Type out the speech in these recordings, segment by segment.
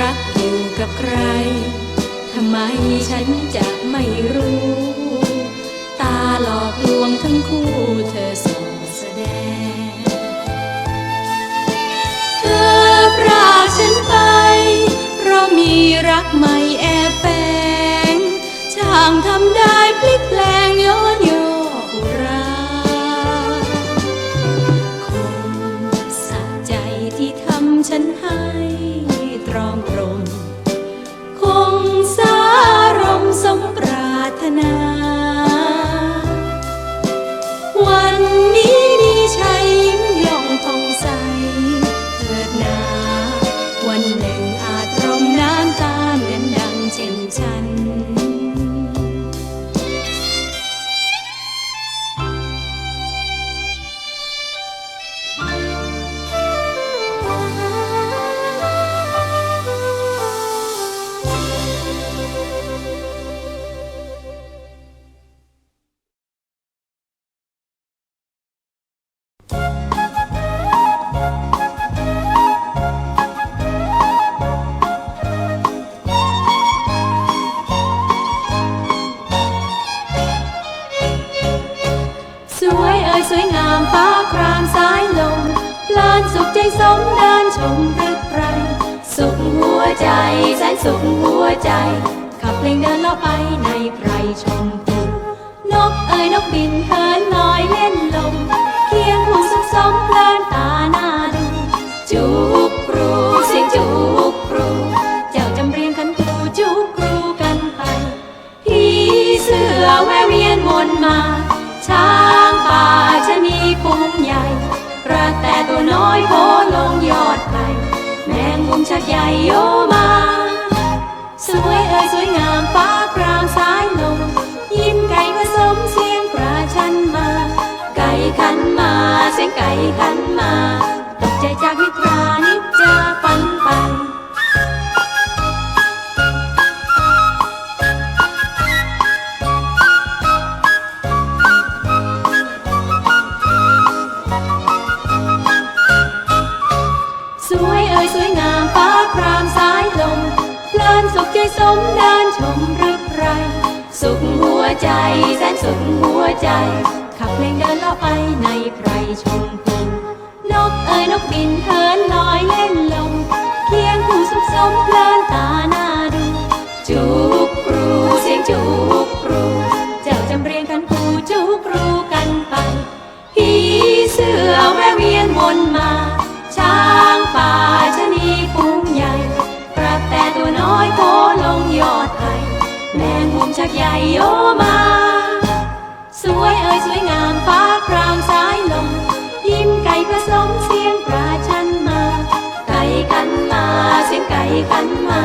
รักอยู่กับใคร ทำไมฉันจะไม่รู้ ตาหลอกลวงทั้งคู่เธอส่งแสดง เธอปราฉันไป เพราะมีรักใหม่ ชากใหญ่โยมา สวยเอ่ยสวยงามฟ้ากรามสายลมยิ้มไก่ผสมเสียงปลาชันมา ไก่ขันมา เสียงไก่ขันมาตกใจจากพิตรุขใจสมเดินชมรักใคร สุขหัวใจแสนสุขหัวใจ ขับเพลงเดินเลาไปในใครชมพลนกเอ๋ยนกบินเฮินลอยเล่ โยมา สวยเอ่ยสวยงามฟ้าครามสายลม ยิ้มไก่ผสมเสียงปลาชันมา ไก่กันมา เสียงไก่กันมา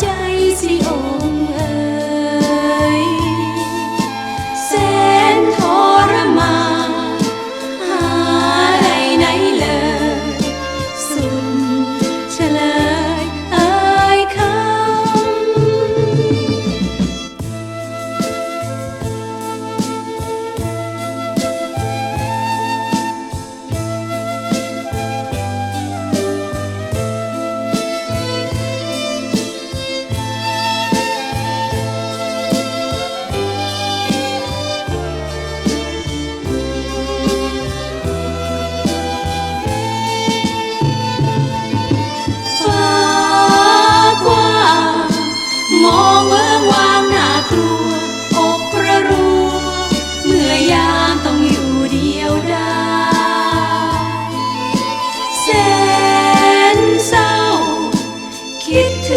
ใจสิองค์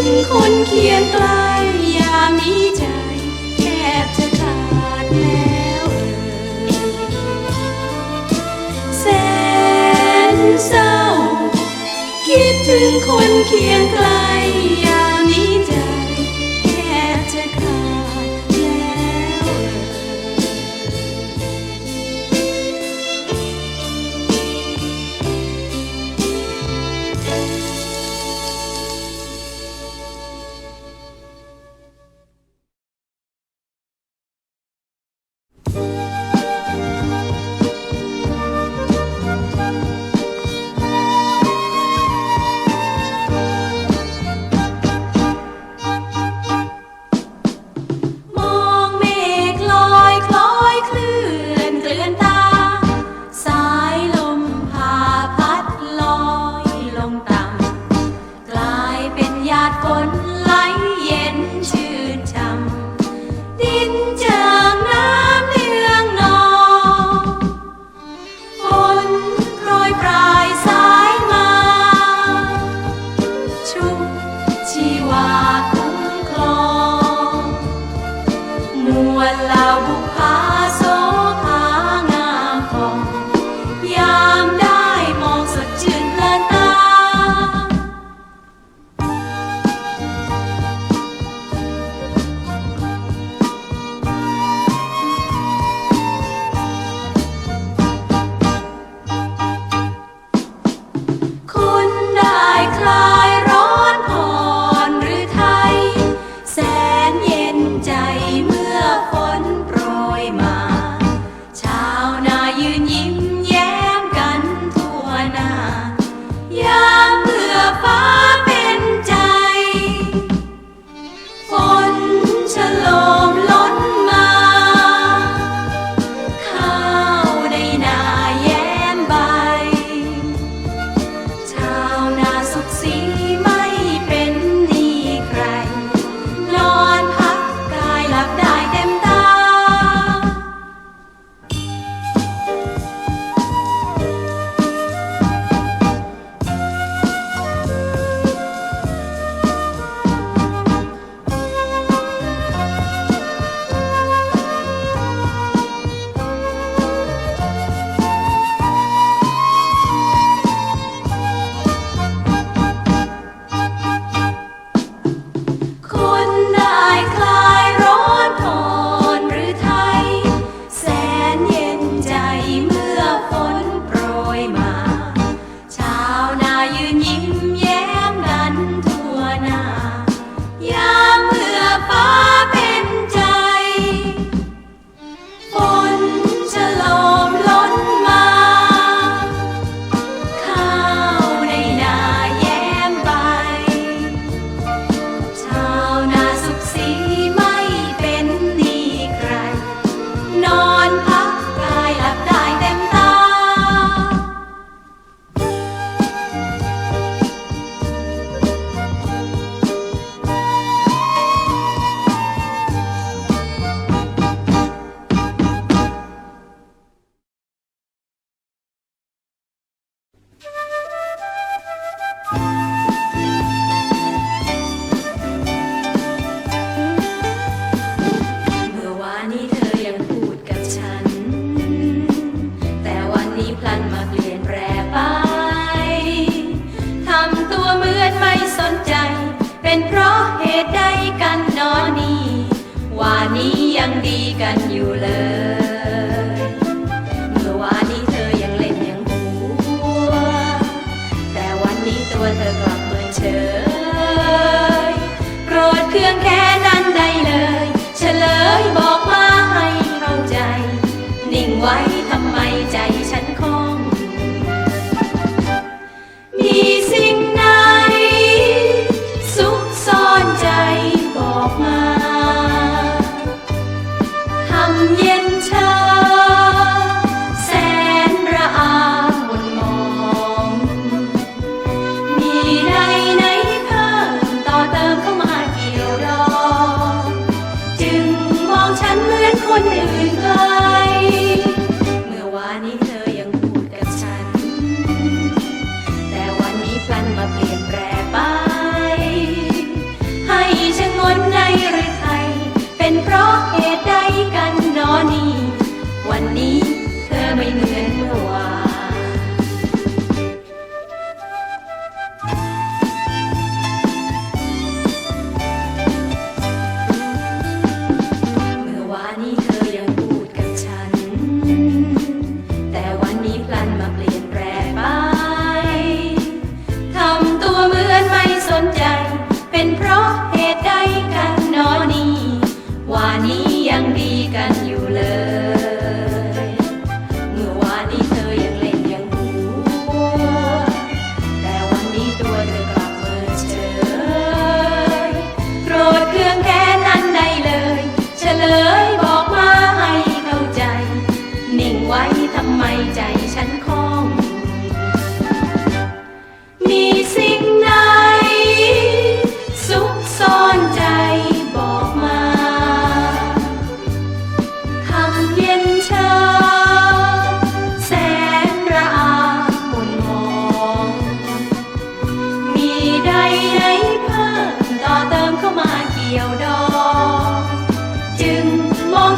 นคนเคียงไกลยามนี้ใจแทบจะขาดแล้วแสนเศร้า คิดถึงคนเคียงไกลย พลันมาเปลี่ยน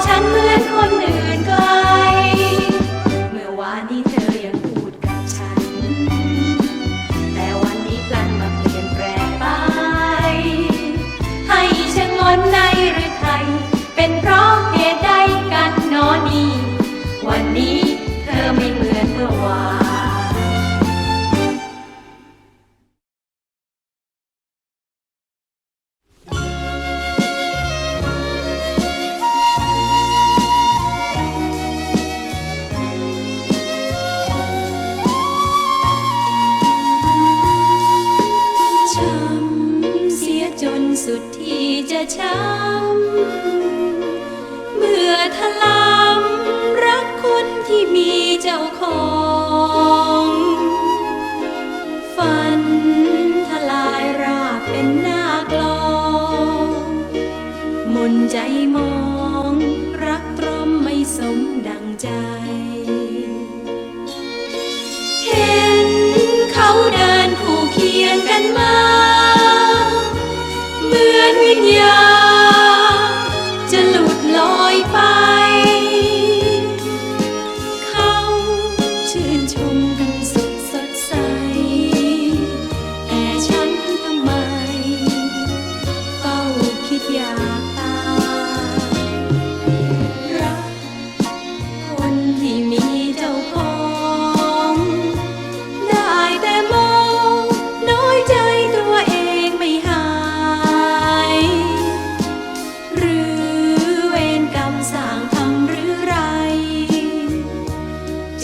ฉันเหมือนคนหนึ่ง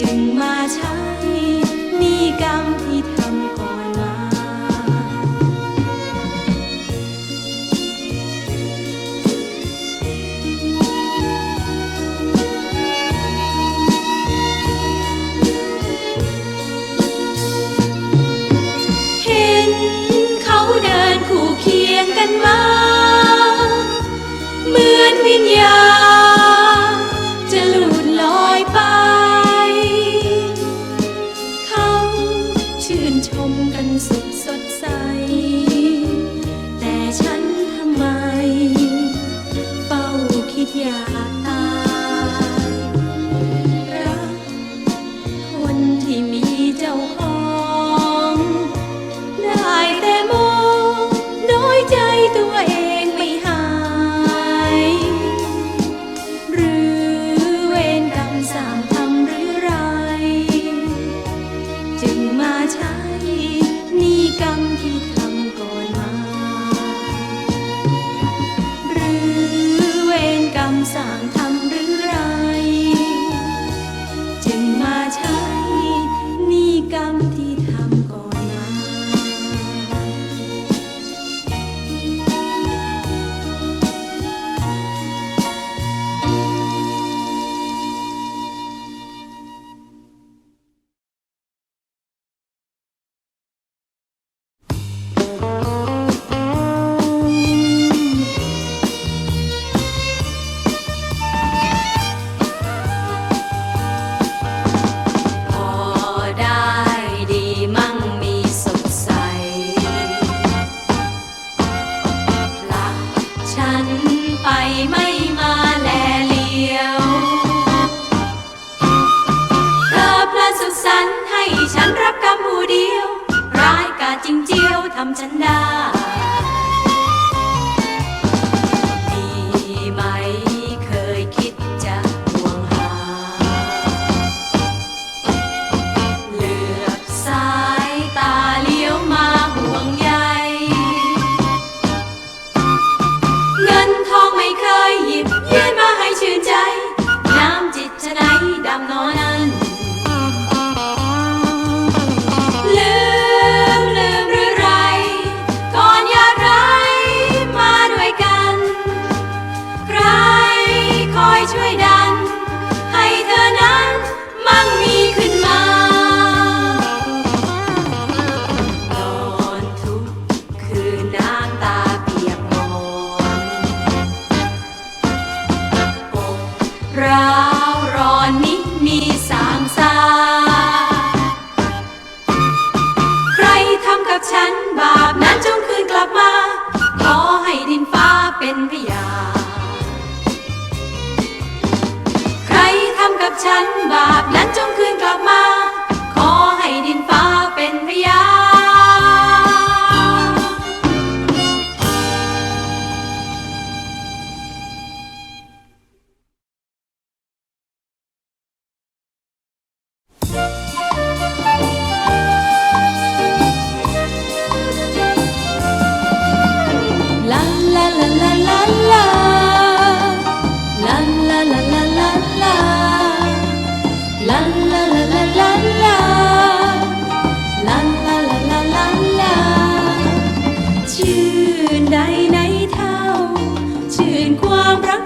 จึงมาใช้มีกรรมที่เธอ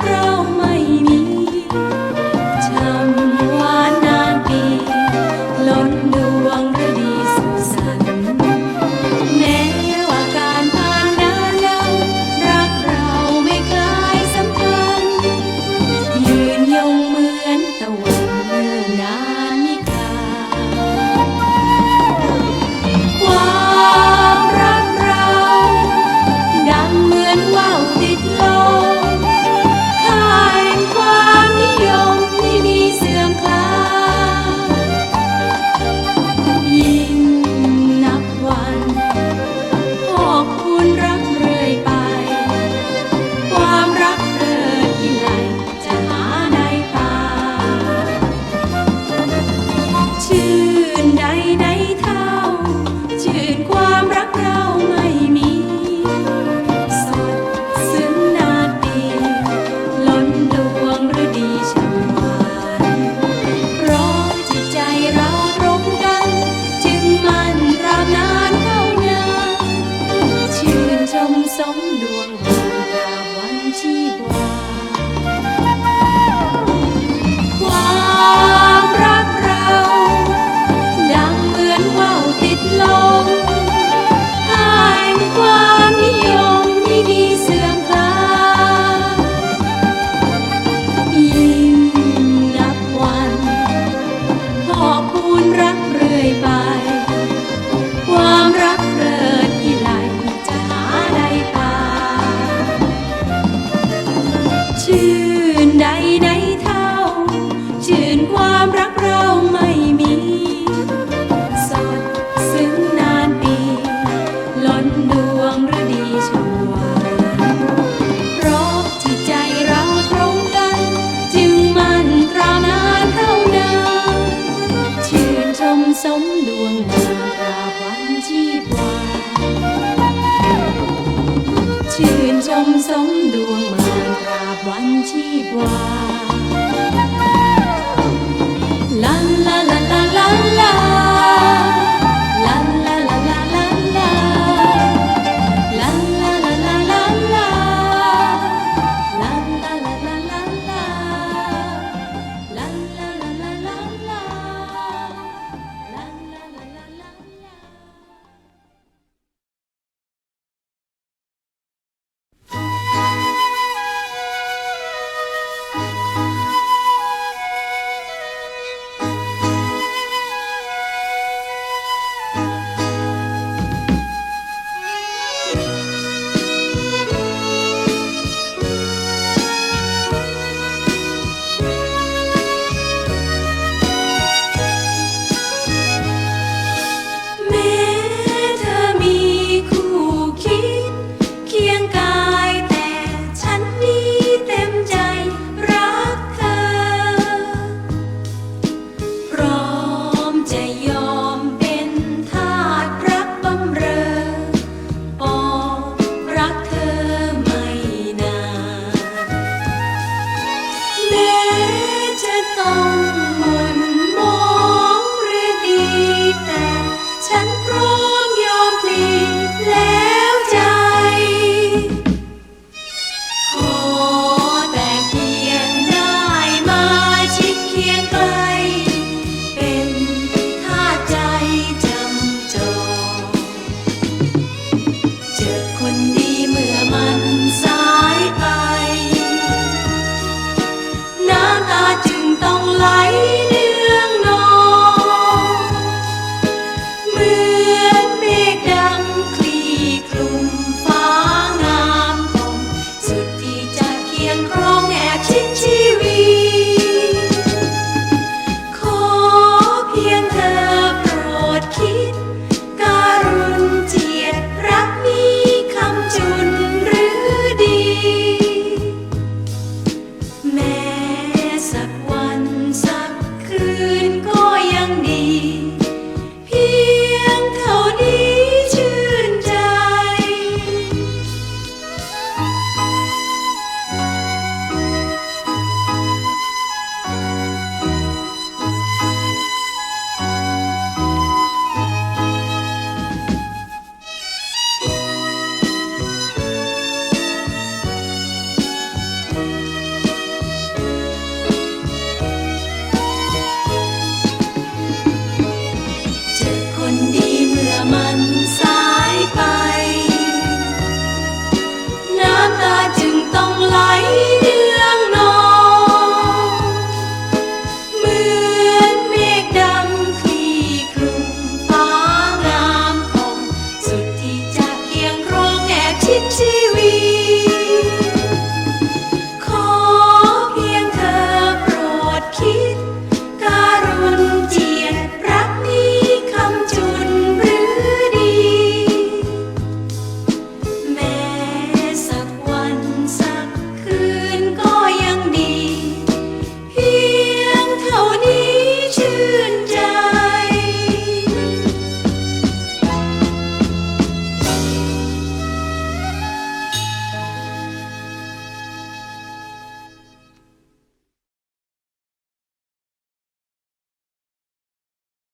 เรา